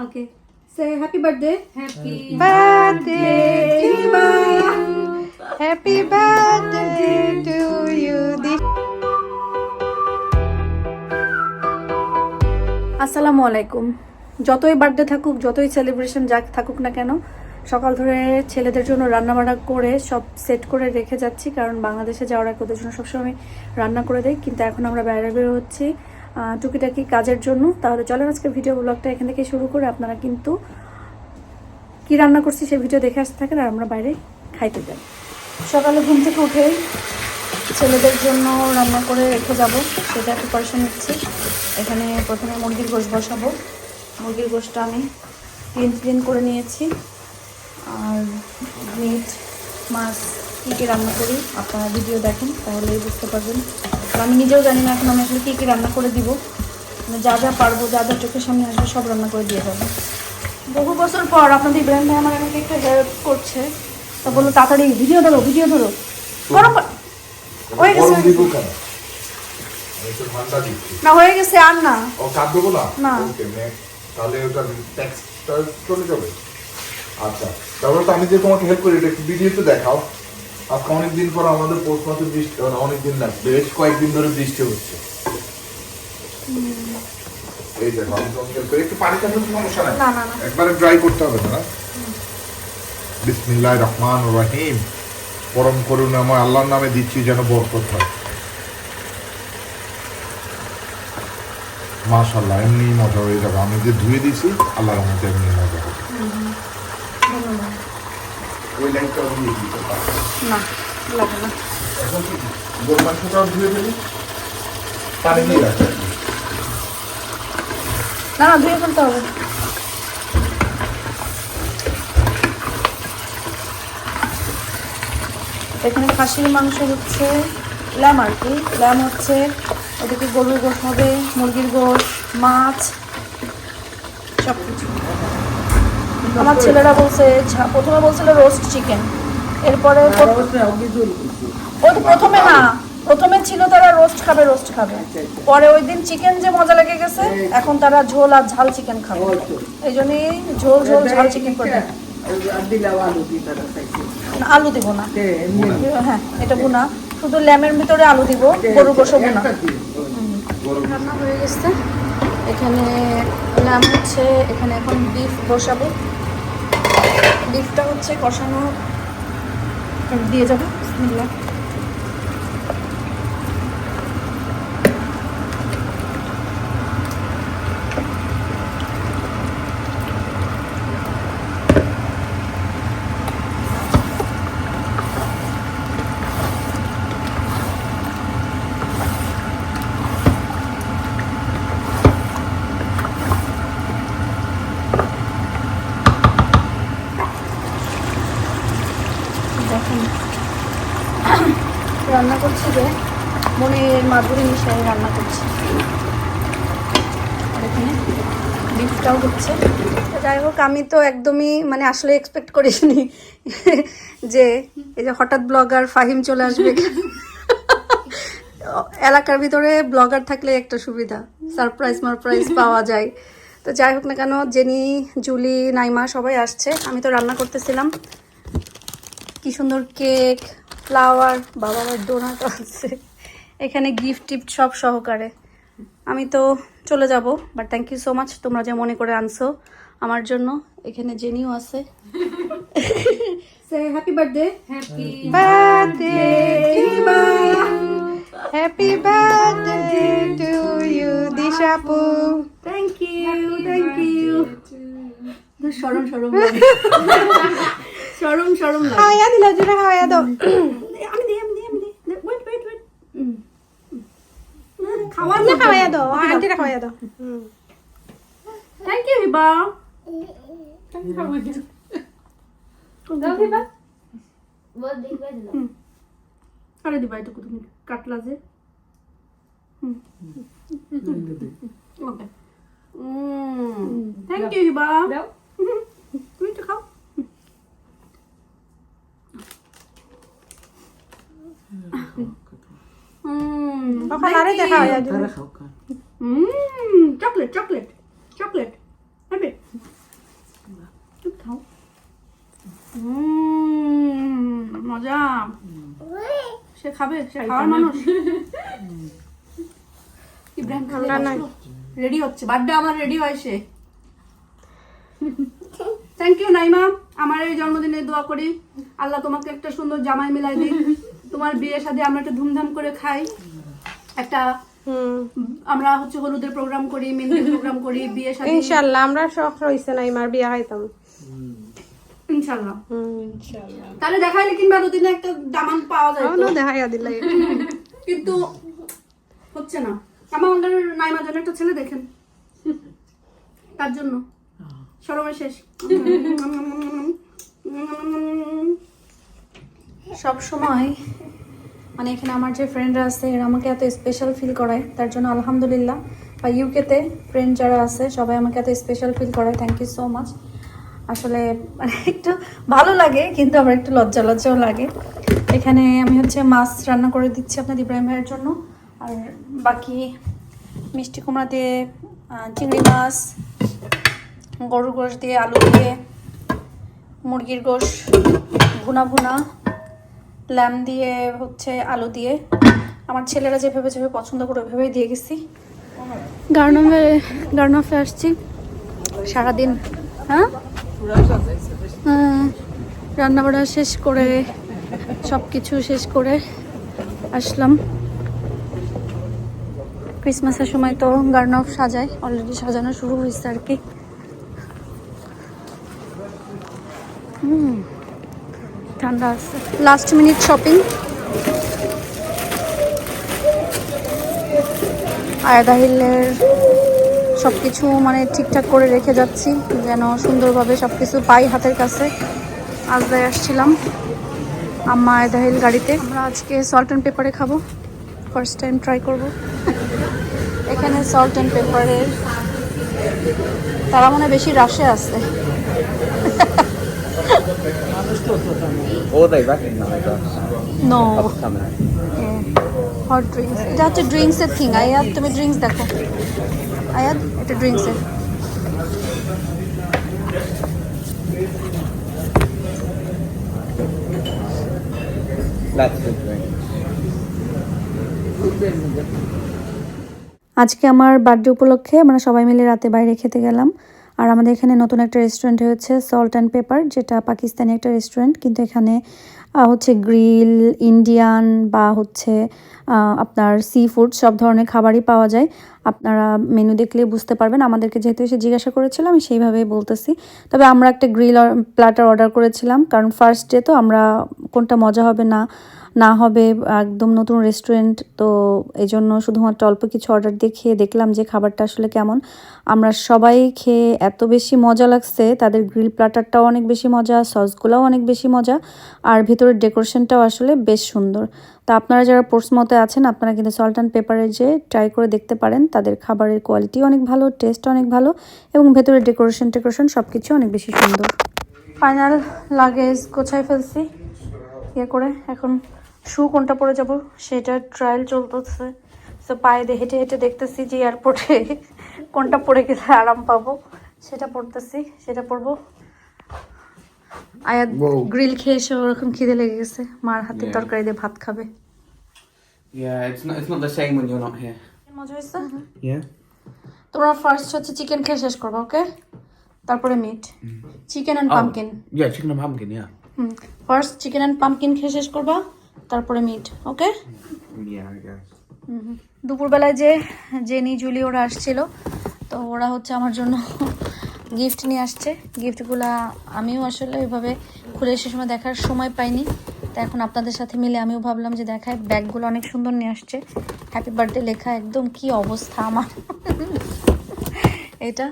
Okay. Say happy birthday. Happy birthday to you. Happy birthday to you. আসসালামু আলাইকুম যতই birthday থাকুক যতই সেলিব্রেশন যাক থাকুক না কেন সকাল ধরে ছেলেদের জন্য রান্না বান্না করে সব সেট করে রেখে যাচ্ছি কারণ বাংলাদেশে যাওয়ার আগে ওদের জন্য সবসময় রান্না করে দেয় কিন্তু এখন আমরা বাইরে বের হচ্ছি টুকিটাকি কাজের জন্য। তাহলে চলেন আজকে ভিডিও ব্লগটা এখান থেকে শুরু করে আপনারা কিন্তু কি রান্না করছি সেই ভিডিও দেখে আসতে থাকেন আর আমরা বাইরে খাইতে যাই। সকালে ঘুম থেকে উঠেই ছেলেদের জন্য রান্না করে রেখে যাব। সেটা প্রিপারেশন নিচ্ছি। এখানে প্রথমে মুরগির গোশ বসাবো। মুরগির গোশটা আমি ক্লিন ক্লিন করে নিয়েছি। আর মিট মাছ কী কী রান্না করি আপনারা ভিডিও দেখেন তাহলেই বুঝতে পারবেন। আমি নিজেও জানি না এখন আমি আসলে কী কী রান্না করে দিব। মানে যা যা পারব যা যা চোখের সামনে আসবে সব রান্না করে দিয়ে যাব। বহু বছর পর আপনাদের ইব্রাহিম ভাই আমার আমাকে একটা হেল্প করছে। তা বলল তাড়াতাড়ি ভিডিও ধরো ভিডিও ধরো। গরম হয়ে গেছে না হয়ে গেছে আর না। ও দেবো না। না। তাহলে ওটা ট্যাক্সটা চলে যাবে। আচ্ছা তারপরে তো আমি যে তোমাকে হেল্প করি এটা একটু ভিডিওতে দেখাও। আজকে অনেকদিন পর আমাদের পোস্ট মাসে বৃষ্টি মানে অনেকদিন না বেশ কয়েকদিন ধরে বৃষ্টি হচ্ছে। এই দেখো আমি একটু পানি থাকলে সমস্যা নাই। একবারে ড্রাই করতে হবে না। বিসমিল্লাহ রহমান রহিম। পরম করুণাময় আল্লাহর নামে দিচ্ছি যেন বরকত হয়। মাশাল্লাহ এমনি মজা হয়ে যাবে। আমি যে ধুয়ে দিয়েছি আল্লাহর মধ্যে এমনি মজা হবে। ওই দিয়ে দিতে পারো না লাগে না। এখন কি? গরু মাংসটাও ধুয়ে ফেলি। পানি দিয়ে না না ধুয়ে ফেলতে হবে। এখানে খাসির মাংস হচ্ছে ল্যাম আর কি। ল্যাম হচ্ছে ওদিকে গরুর গোশ হবে মুরগির গোশ মাছ সব কিছু আমার ছেলেরা বলছে প্রথমে বলছিল রোস্ট চিকেন এরপরে ওই তো প্রথমে না প্রথমে ছিল তারা রোস্ট খাবে রোস্ট খাবে। পরে ওই দিন চিকেন যে মজা লেগে গেছে এখন তারা ঝোল আর ঝাল চিকেন খাবে। এই জন্যই ঝোল ঝোল ঝাল চিকেন করে আলু দিব না। হ্যাঁ এটা বুনা শুধু ল্যামের ভিতরে আলু দিব গরু গোশো বুনা রান্না হয়ে গেছে। এখানে ল্যাম হচ্ছে এখানে এখন বিফ বসাবো। বিফটা হচ্ছে কষানো দিয়ে যাব। দেখেন। রান্না করছি যে মনের মাধুরী মিশাই রান্না করছি। আর বিফটাও হচ্ছে। যাই হোক, আমি তো একদমই মানে আসলে এক্সপেক্ট করিনি যে এই যে হঠাৎ ব্লগার ফাহিম চলে আসবে। এলাকার ভিতরে ব্লগার থাকলে একটা সুবিধা সারপ্রাইজ মারপ্রাইজ পাওয়া যায়। তো যাই হোক না কেন, জেনি, জুলি, নাইমা সবাই আসছে। আমি তো রান্না করতেছিলাম। কি সুন্দর কেক ফ্লাওয়ার বাবা আবার ডোনাট আছে। এখানে গিফট টিফট সব সহকারে। আমি তো চলে যাব but thank you so much তোমরা যে মনে করে আনছো আমার জন্য। এখানে জেনিও আছে। সে happy birthday you. Happy birthday to you, Dishapu. Thank you thank you সরম সরম সরম সরম লাগে। খাওয়াইয়া দিল জোরে খাওয়াইয়া দাও। আমি দিই আমি দিই আমি দিই ওয়েট ওয়েট ওয়েট খাওয়ার না খাওয়াইয়া দাও আন্টিরা দাও। Thank you Hiba Daw, diba? আরে দিবা এটুকু তুমি কাটলা যে। Okay thank you Hiba? তুমি একটু খাও। দেখা হয় চকলেট চকলেট চকলেট হবে মজা। সে খাবে সে খাওয়ার মানুষ। ইব্রাহিম রেডি হচ্ছে। বার্থডে আমার রেডি হয় সে। Thank you Naima. আমার এই জন্মদিনে দোয়া করি। আল্লাহ তোমাকে একটা সুন্দর জামাই মিলাই দিই তোমার বিয়ের সাথে আমরা একটা ধুমধাম করে খাই একটা হুম আমরা হচ্ছে হলুদের প্রোগ্রাম করি মেহেন্দির প্রোগ্রাম করি বিয়ে সাথে ইনশাল্লাহ আমরা শখ রইছে না ইমার বিয়ে খাইতাম ইনশাল্লাহ হুম ইনশাল্লাহ তাহলে দেখাইলে কিংবা দুদিনে একটা দামান পাওয়া যায় আমারও দেখাইয়া দিলে কিন্তু হচ্ছে না আমার আমাদের নাইমার জন্য একটা ছেলে দেখেন তার জন্য সরমে শেষ সব সময় মানে এখানে আমার যে ফ্রেন্ডরা আছে, এরা আমাকে এত স্পেশাল ফিল করায়, তার জন্য আলহামদুলিল্লাহ। বা ইউকেতে ফ্রেন্ড যারা আছে, সবাই আমাকে এত স্পেশাল ফিল করায় থ্যাংক ইউ সো মাচ আসলে মানে একটু ভালো লাগে, কিন্তু আমার একটু লজ্জা লজ্জাও লাগে। এখানে আমি হচ্ছে মাছ রান্না করে দিচ্ছি আপনার ইব্রাহিম ভাইয়ের জন্য। আর বাকি মিষ্টি কুমড়া দিয়ে চিংড়ি মাছ, গরুর গোশ দিয়ে, আলু দিয়ে, মুরগির গোশ, ভুনা ভুনা। ল্যাম দিয়ে হচ্ছে আলু দিয়ে। আমার ছেলেরা যেভাবে যেভাবে পছন্দ করে ওইভাবেই দিয়ে গেছি। গার্নফে গার্নফে আসছি। সারাদিন হ্যাঁ? হ্যাঁ, রান্নাবাড়া শেষ করে সব কিছু শেষ করে আসলাম। ক্রিসমাসের সময় তো গার্ন অফ সাজায় অলরেডি সাজানো শুরু হয়েছে আর কি। হুম। ঠান্ডা আছে। লাস্ট মিনিট শপিং আয়দা হিলের সব কিছু মানে ঠিকঠাক করে রেখে যাচ্ছি, যেন সুন্দরভাবে সব কিছু পাই হাতের কাছে। আজদায় আসছিলাম আম্মা আয়দা হিল গাড়িতে। আমরা আজকে সল্ট অ্যান্ড পেপারে খাব। ফার্স্ট টাইম ট্রাই করব। এখানে সল্ট অ্যান্ড পেপারের তারা মনে বেশি রাশে আছে। Or they recognise us. No. No Coming. Hot drinks এটা হচ্ছে ড্রিঙ্কসের থিং আয়াত তুমি ড্রিঙ্কস দেখো আয়াত এটা ড্রিঙ্কসের That's the drink. আজকে আমার বার্থডে উপলক্ষে আমরা সবাই মিলে রাতে বাইরে খেতে গেলাম আর আমাদের এখানে নতুন একটা রেস্টুরেন্ট হয়েছে সল্ট অ্যান্ড পেপার যেটা পাকিস্তানি একটা রেস্টুরেন্ট কিন্তু এখানে হচ্ছে গ্রিল ইন্ডিয়ান বা হচ্ছে আপনার সি ফুড সব ধরনের খাবারই পাওয়া যায়। আপনারা মেনু দেখলে বুঝতে পারবেন। আমাদেরকে যেহেতু এসে জিজ্ঞাসা করেছিল, আমি সেইভাবেই বলতেছি। তবে আমরা একটা গ্রিল প্ল্যাটার অর্ডার করেছিলাম, কারণ ফার্স্ট ডে তো আমরা কোনটা মজা হবে না না হবে একদম নতুন রেস্টুরেন্ট তো এই জন্য শুধুমাত্র অল্প কিছু অর্ডার দিয়ে খেয়ে দেখলাম যে খাবারটা আসলে কেমন। আমরা সবাই খেয়ে এত বেশি মজা লাগছে, তাদের গ্রিল প্লাটারটাও অনেক বেশি মজা সসগুলোও অনেক বেশি মজা, আর ভিতরের ডেকোরেশনটাও আসলে বেশ সুন্দর। তা আপনারা যারা পোর্টসমতে আছেন, আপনারা কিন্তু সল্ট অ্যান্ড পেপারে যে ট্রাই করে দেখতে পারেন, তাদের খাবারের কোয়ালিটি অনেক ভালো টেস্ট অনেক ভালো, এবং ভেতরের ডেকোরেশন টেকোরেশন সব কিছু অনেক বেশি সুন্দর। ফাইনাল লাগেজ গোছায় ফেলছি ইয়ে করে এখন শু কোনটা পরে যাব? সেটা ট্রায়াল চলতেছে। তো পায়ে দিয়ে হেঁটে হেঁটে দেখতেছি যে এয়ারপোর্টে কোনটা পরে গেলে আরাম পাবো। সেটা পড়তেছি সেটা পরবো আয়াত গ্রিল খেয়ে এসে ওরকম খিদে লেগে গেছে। মার হাতের Yeah. তরকারি দিয়ে ভাত খাবে। Yeah, it's not. It's not the same when you're not here. মজা হয়েছে? Yeah. তোমরা ফার্স্ট হচ্ছে চিকেন খেয়ে শেষ করবে ওকে তারপরে meat chicken and pumpkin Yeah, chicken and pumpkin. Yeah. Hmm. First chicken and pumpkin খেয়ে শেষ করবা। তারপরে মিট ওকে দুপুরবেলায় যে জেনি জুলি ওরা আসছিল তো ওরা হচ্ছে আমার জন্য গিফট নিয়ে আসছে। গিফটগুলো আমিও আসলে ওইভাবে খুলে সে সময় দেখার সময় পাইনি। তো এখন আপনাদের সাথে মিলে আমিও ভাবলাম যে দেখায় ব্যাগগুলো অনেক সুন্দর নিয়ে আসছে। হ্যাপি বার্থডে লেখা একদম কি অবস্থা আমার। এটা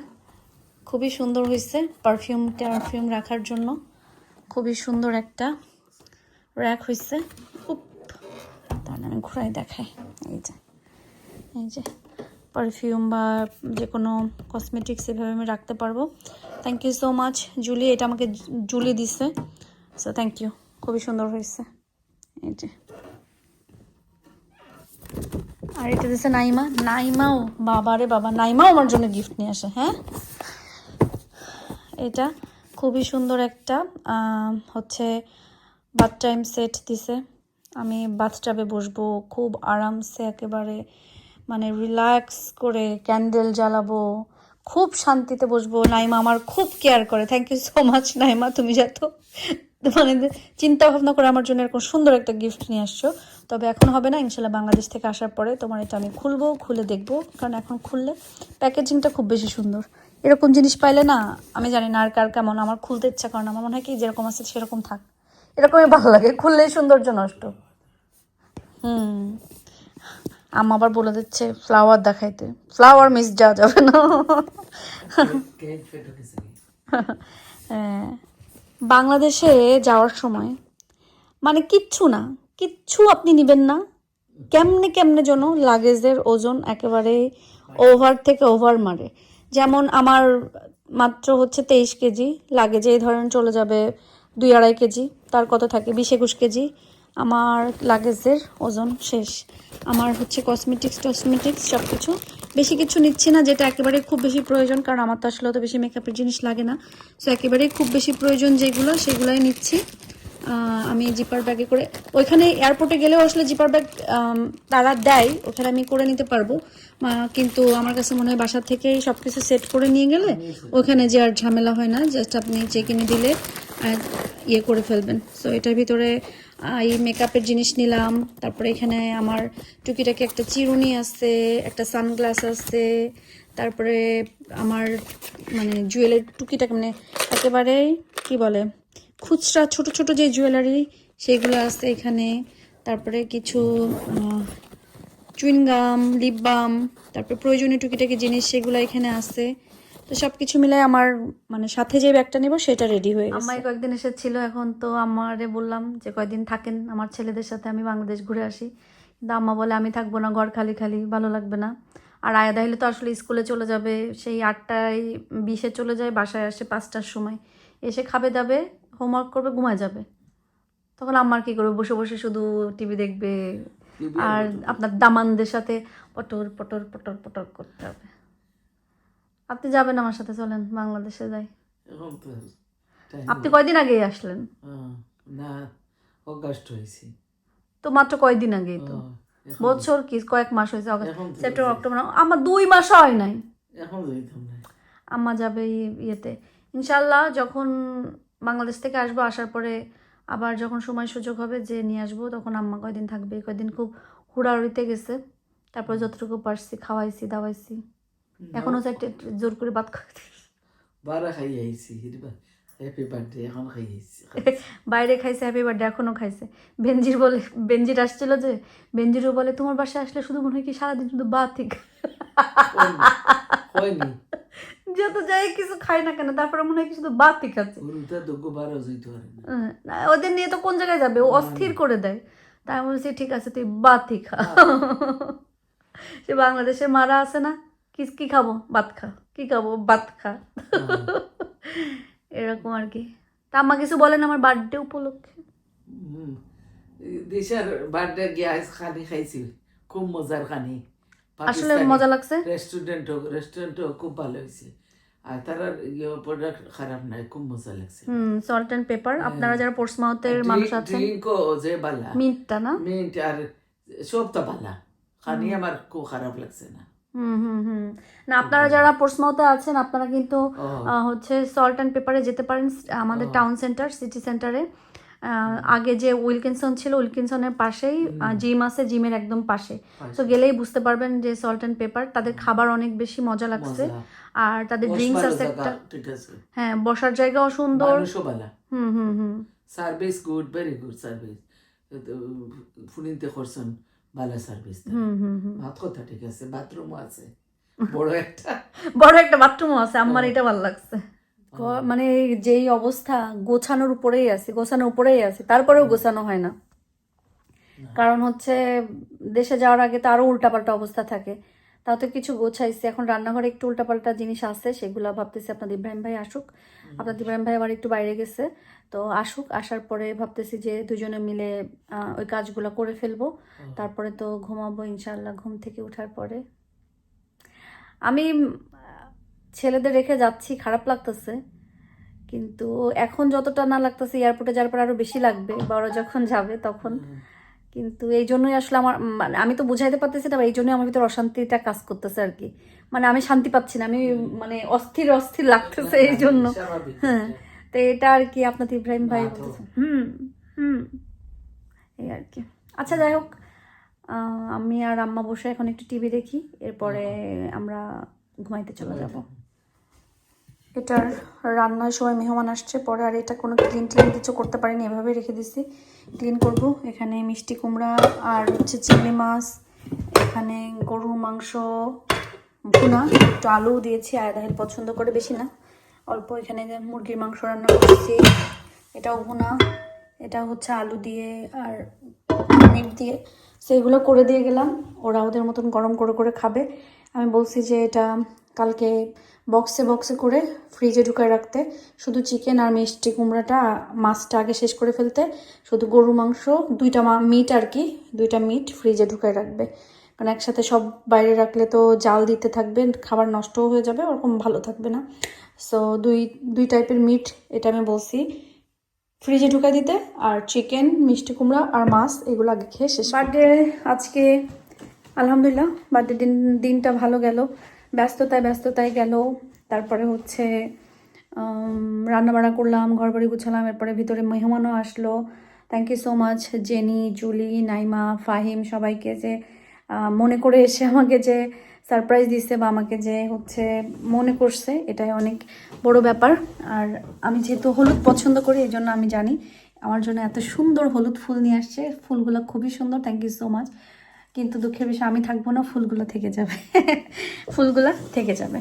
খুবই সুন্দর হয়েছে পারফিউম টারফিউম রাখার জন্য। খুবই সুন্দর একটা র্যাক হয়েছে। আমি ঘুরাই দেখাই। এই যে এই যে পারফিউম বা যে কোনো কসমেটিক্স এভাবে আমি রাখতে পারব। Thank you so much Julie এটা আমাকে জুলি দিছে। সো থ্যাংক ইউ খুবই সুন্দর হয়েছে। এই যে। আর এটা দিছে নাইমা। নাইমাও বাবারে বাবা, নাইমাও আমার জন্য গিফট নিয়ে আসে হ্যাঁ? এটা খুবই সুন্দর একটা হচ্ছে বাথ টাইম সেট দিছে। আমি বাথটাবে বসবো, খুব আরামসে একেবারে মানে রিল্যাক্স করে ক্যান্ডেল জ্বালাবো, খুব শান্তিতে বসবো। নাইমা আমার খুব কেয়ার করে। Thank you so much Naima, তুমি যত মানে চিন্তা ভাবনা করে আমার জন্য এরকম সুন্দর একটা গিফট নিয়ে আসছো। তবে এখন হবে না, ইনশাল্লাহ বাংলাদেশ থেকে আসার পরে তোমার এটা আমি খুলবো, খুলে দেখব। কারণ এখন খুললে প্যাকেজিংটা খুব বেশি সুন্দর। এরকম জিনিস পাইলে না, আমি জানি না আর কার কেমন, আমার খুলতে ইচ্ছা করে না। আমার মনে হয় কি, যেরকম আছে সেরকম থাক। এরকমই ভালো লাগে। খুললেই সৌন্দর্য নষ্ট। হুম। আবার বলে দিচ্ছে ফ্লাওয়ার দেখাইতে। ফ্লাওয়ার মিস যাওয়া যাবে না। হ্যাঁ। বাংলাদেশে যাওয়ার সময় মানে কিচ্ছু না, কিচ্ছু আপনি নেবেন না। কেমনে কেমনে যেন লাগেজের ওজন একেবারে ওভার থেকে ওভার মারে। যেমন আমার মাত্র হচ্ছে তেইশ কেজি, লাগেজে এই ধরেন চলে যাবে দুই আড়াই কেজি, তার কত থাকে বিশ একুশ কেজি। আমার লাগেজের ওজন শেষ। আমার হচ্ছে কসমেটিক্স টসমেটিক্স সব কিছু বেশি কিছু নিচ্ছি না, যেটা একেবারে খুব বেশি প্রয়োজন, কারণ আমার তো আসলে অত বেশি মেকআপের জিনিস লাগে না। সো একেবারে খুব বেশি প্রয়োজন যেগুলো, সেগুলোই নিচ্ছি। আমি জিপার ব্যাগে করে, ওইখানে এয়ারপোর্টে গেলেও আসলে জিপার ব্যাগ তারা দেয়, ওখানে আমি করে নিতে পারব। কিন্তু আমার কাছে মনে হয় বাসা থেকেই সব কিছু সেট করে নিয়ে গেলে ওখানে যে আর ঝামেলা হয় না জাস্ট আপনি চেক ইনে দিলে ইয়ে করে ফেলবেন। সো এটার ভিতরে এই মেকআপের জিনিস নিলাম। তারপরে এখানে আমার টুকিটাকি একটা চিরুনি আছে, একটা সানগ্লাস আছে, তারপরে আমার মানে জুয়েলারি টুকিটাকি মানে একেবারে, কি বলে, খুচরা, ছোট ছোট যে জুয়েলারি সেগুলো আছে এখানে। তারপরে কিছু চুইনগাম লিপ বাম তারপরে প্রয়োজনীয় টুকিটাকি জিনিস সেগুলো এখানে আছে। তো সব কিছু মিলে আমার মানে সাথে যে ব্যাগটা নেব সেটা রেডি হয়ে গেছে। আম্মাই কয়েকদিন এসেছিল এখন তো আমারে বললাম যে কয়েকদিন থাকেন আমার ছেলেদের সাথে আমি বাংলাদেশ ঘুরে আসি। কিন্তু আম্মা বলে আমি থাকব না ঘর খালি খালি ভালো লাগবে না। আর আয়াদা হলে তো আসলে স্কুলে চলে যাবে সেই আটটায় বিশে চলে যায় বাসায় আসে পাঁচটার সময়। এসে খাবে দাবে হোমওয়ার্ক করবে ঘুমায় যাবে। তখন আম্মার কি করবে? বসে বসে শুধু টিভি দেখবে। আর আপনার দামানদের সাথে পটর পটর পটর পটর করতে হবে। আপনি যাবেন আমার সাথে চলেন বাংলাদেশে যাই। আপনি কয়দিন আগেই আসলেন? না অগাস্ট হয়েছে। তো মাত্র কয়দিন আগেই তো? বছর কি কয়েক মাস হয়েছে সেপ্টেম্বর অক্টোবর আমার দুই মাস হয় নাই। আম্মা যাবে ইয়েতে। ইনশাল্লাহ যখন বাংলাদেশ থেকে আসব আসার পরে আবার যখন সময় সুযোগ হবে যে নিয়ে আসব তখন আম্মা কয়দিন থাকবে। কয়দিন খুব হুড়াহুড়িতে গেছে। তারপর যতটুকু পারছি খাওয়াইছি দাওয়াইছি। এখন একটা জোর করে ভাত খাওয়াইছি বারা খাই আইছি হ্যাপি বার্থডে এখন খাই আইছি। বাইরে খাইছে হ্যাপি বার্থডে এখনও খাইছে। বেঞ্জির বলে বেঞ্জির আসছিল যে বেঞ্জিরও বলে তোমার বাসায় আসলে শুধু মনে হয় কি সারাদিন শুধু বাতি হয়নি যত যাই কিছু খাই না কেন তারপরে মনে হয় শুধু বাতি খাচ্ছে ওদের নিয়ে তো কোন জায়গায় যাবে? ও অস্থির করে দেয়। তাই বলছি ঠিক আছে তুই বাতি খা। সে বাংলাদেশে মারা আছে না? কি কি খাব? ভাত খা। কি খাব? ভাত খা। এরকম আর কি। তা আম্মা কিছু বলেন আমার বার্থডে উপলক্ষে। দেশের বার্থডে গ্যাস খানি খাইছি খুব মজার খানি। আসলে মজা লাগছে? রেস্টুরেন্ট রেস্টুরেন্টও খুব ভালো হয়েছে। আর তার প্রোডাক্ট খারাপ নাই খুব মজা লাগছে। হুম সল্ট অ্যান্ড পেপার আপনারা যারা পোর্টসমাউথের মানুষ আছেন ড্রিঙ্কও যে বালা। মিন্টটা না? মিন্ট আর সব তো বালা। খানি আমার খুব খারাপ লাগছে না। হুম হুম হুম। না আপনারা যারা পোর্টসমাউথে আছেন আপনারা কিন্তু হচ্ছে সল্ট অ্যান্ড পেপারে যেতে পারেন আমাদের টাউন সেন্টার সিটি সেন্টারে আগে যে উইলকিনসন ছিল উইলকিনসনের পাশেই জিম আছে জিমের একদম পাশে। তো গেলেই বুঝতে পারবেন যে সল্ট অ্যান্ড পেপার তাদের খাবার অনেক বেশি মজা লাগছে। আর তাদের ড্রিঙ্কস আছে একটা। হ্যাঁ বসার জায়গাও সুন্দর। হুম হুম হুম। Service good very good service ফুনিতে করছেন। ভালো সার্ভিস ভাত কথা ঠিক আছে? বাথরুমও আছে। বড় একটা। বড় একটা বাথরুমও আছে আমার এটা ভালো লাগছে। মানে যেই অবস্থা গোছানোর উপরেই আছে গোছানোর উপরেই আছে তারপরেও গোছানো হয় না। কারণ হচ্ছে দেশে যাওয়ার আগে তো আরও উল্টাপাল্টা অবস্থা থাকে। তাও তো কিছু গোছাইছে এখন রান্নাঘরে একটু উল্টাপাল্টা জিনিস আছে সেগুলো ভাবতেছি আপনাদের ইব্রাহিম ভাই আসুক। আপনাদের ইব্রাহিম ভাই আবার একটু বাইরে গেছে। তো আসুক আসার পরে ভাবতেছি যে দুজনে মিলে ওই কাজগুলো করে ফেলব। তারপরে তো ঘুমাবো ইনশাল্লাহ ঘুম থেকে ওঠার পরে। আমি ছেলেদের রেখে যাচ্ছি খারাপ লাগতেছে। কিন্তু এখন যতটা না লাগতেছে এয়ারপোর্টে যাওয়ার পর আরও বেশি লাগবে বড় যখন যাবে তখন। কিন্তু এই জন্যই আসলে আমার মানে আমি তো বুঝাইতে পারতেছি না এই জন্যই আমার ভিতরে অশান্তিটা কাজ করতেছে আর কি। মানে আমি শান্তি পাচ্ছি না আমি মানে অস্থির অস্থির লাগতেছে এই জন্য। হ্যাঁ তো এটা আর কি আপনার ইব্রাহিম ভাই বলতেছে। হুম হুম এই আর কি। আচ্ছা যাই হোক আমি আর আম্মা বসে এখন একটু টিভি দেখি এরপরে আমরা ঘুমাইতে চলে যাব। এটার রান্নার সময় মেহমান আসছে, পরে আর এটা কোনো ক্লিন টিন কিছু করতে পারিনি এভাবে রেখে দিছি। ক্লিন করব। এখানে মিষ্টি কুমড়া আর হচ্ছে চিংড়ি মাছ, এখানে গরু মাংস, ভুনা, একটু আলু দিয়েছি, আর দাহের পছন্দ করে বেশি না। অল্প এখানে মুরগির মাংস রান্না করছি, এটাও ভুনা, এটা হচ্ছে আলু দিয়ে আর মিট দিয়ে। সেগুলো করে দিয়ে গেলাম, ওরা ওদের মতন গরম করে করে খাবে। আমি বলছি যে এটা কালকে বক্সে বক্সে করে ফ্রিজে ঢুকায় রাখতে, শুধু চিকেন আর মিষ্টি কুমড়াটা, মাছটা আগে শেষ করে ফেলতে, শুধু গরু মাংস, দুইটা মিট আর কি, দুইটা মিট ফ্রিজে ঢুকায় রাখবে। কারণ একসাথে সব বাইরে রাখলে তো জাল দিতে থাকবে, খাবার নষ্টও হয়ে যাবে, ওরকম ভালো থাকবে না। সো দুই দুই টাইপের মিট এটা আমি বলছি। ফ্রিজে ঢুকাই দিতে, আর চিকেন মিষ্টি কুমড়া আর মাছ, এগুলো আগে খেয়ে শেষ বার্থডে আজকে, আলহামদুলিল্লাহ বার্থডে দিন, দিনটা ভালো গেল। ব্যস্ততায় ব্যস্ততায় গেল। তারপরে হচ্ছে রান্না বান্না করলাম ঘর বাড়ি গুছালাম, এরপরে ভিতরে মেহমানও আসলো। Thank you so much Jenny Julie Naima Fahim সবাইকে যে মনে করে এসে আমাকে যে সারপ্রাইজ দিচ্ছে বা আমাকে যে হচ্ছে মনে করছে, এটাই অনেক বড় ব্যাপার। আর আমি যেহেতু হলুদ পছন্দ করি, এই জন্য আমি জানি, আমার জন্য এত সুন্দর হলুদ ফুল নিয়ে আসছে। ফুলগুলো খুবই সুন্দর থ্যাংক ইউ সো মাচ কিন্তু দুঃখের বিষয়, আমি থাকব না, ফুলগুলো থেকে যাবে। ফুলগুলো থেকে যাবে।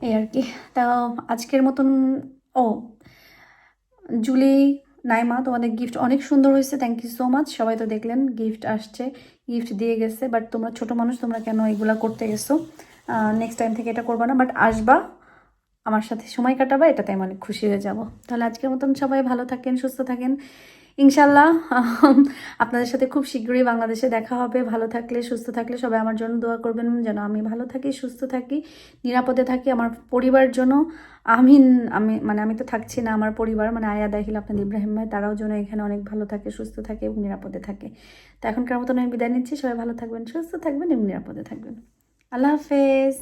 এই আর কি। তা আজকের মতন, ও, জুলি, নাইমা, তোমাদের গিফট অনেক সুন্দর হয়েছে থ্যাংক ইউ সো মাচ সবাই তো দেখলেন গিফট আসছে গিফট দিয়ে গেছে বাট তোমরা ছোট মানুষ, তোমরা কেন এগুলা করতে গেছো? নেক্সট টাইম থেকে এটা করবা না বাট আসবা, আমার সাথে সময় কাটাবা, এটাতে আমি অনেক খুশি হয়ে যাব। তাহলে আজকের মতন সবাই ভালো থাকেন, সুস্থ থাকেন। ইনশাল্লাহ আপনাদের সাথে খুব শীঘ্রই বাংলাদেশে দেখা হবে। ভালো থাকলে, সুস্থ থাকলে সবাই আমার জন্য দোয়া করবেন, যেন আমি ভালো থাকি, সুস্থ থাকি, নিরাপদে থাকি আমার পরিবার জন্য। আমি আমি মানে আমি তো থাকছি না আমার পরিবার মানে আয়া দাহিল আপনাদের ইব্রাহিম ভাই, তারাও যেন এখানে অনেক ভালো থাকে, সুস্থ থাকে এবং নিরাপদে থাকে। তো এখনকার মতন আমি বিদায় নিচ্ছি, সবাই ভালো থাকবেন, সুস্থ থাকবেন এবং নিরাপদে থাকবেন। আল্লাহ হাফেজ।